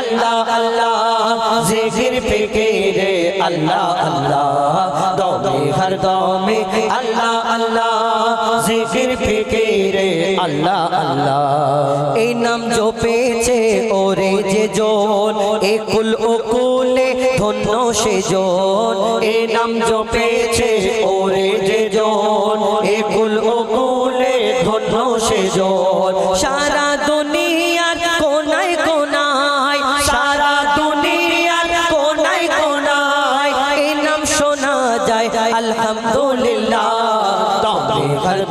আল্লাহ আল্লাহ, জিকির ফিকিরে আল্লাহ আল্লাহ, দমে, হর দমে, আল্লাহ আল্লাহ, জিকির ফিকিরে আল্লাহ আল্লাহ। এই নাম জপেছে ওরে যে জন একুল ওকুলে ধন্য সে জন। এই নাম জপেছে ওরে যে জন একুল ওকুলে ধন্য সে জন। সারা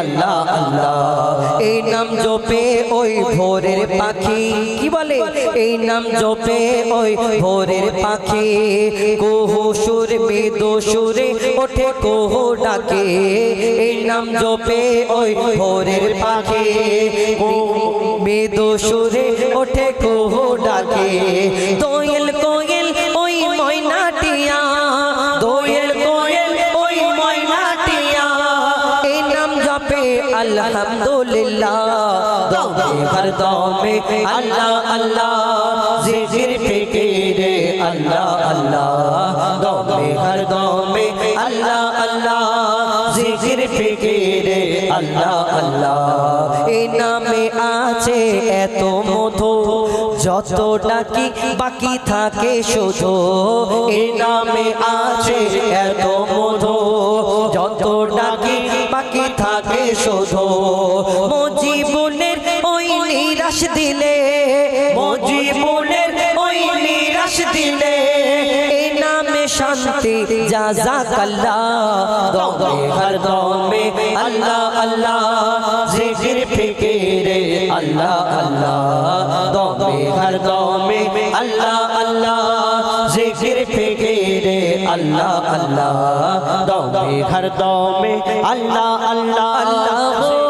আল্লাহ আল্লাহ। এই নাম জপে ওই ভোরের পাখি। কি বলে? এই নাম জপে ওই ভোরের পাখি। কোহু সুর, মৃদু সুরে ওঠে, কোহু ডাকে। এই নাম জপে ওই ভোরের পাখি। মৃদু সুরে ওঠে, কোহু আলহামদুলিল্লাহ। দমে হর দমে আল্লাহ আল্লাহ। জিকির ফিকিরে আল্লাহ আল্লাহ। দমে হর দমে আল্লাহ আল্লাহ। জিকির ফিকিরে আল্লাহ আল্লাহ। এই যত কি বাকি থাকে শুধু এই নামে আছে এত মধু। যত ডাকি বাকি থাকে শুধু, মজিবনের ওই নিরাশ দিলে, মজিবনের ওই নিরাশ দিলে শান্তি যা যা কাল্লা দমে হর দমে আল্লাহ আল্লাহ। আল্লাহ আল্লাহ। দমে হর দমে আল্লাহ আল্লাহ। আল্লাহ আল্লাহ। দমে হর দমে আল্লাহ আল্লাহ।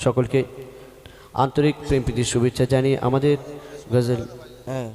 সকলকে আন্তরিক প্রেম প্রীতির শুভেচ্ছা জানিয়ে আমাদের গজল হ্যাঁ।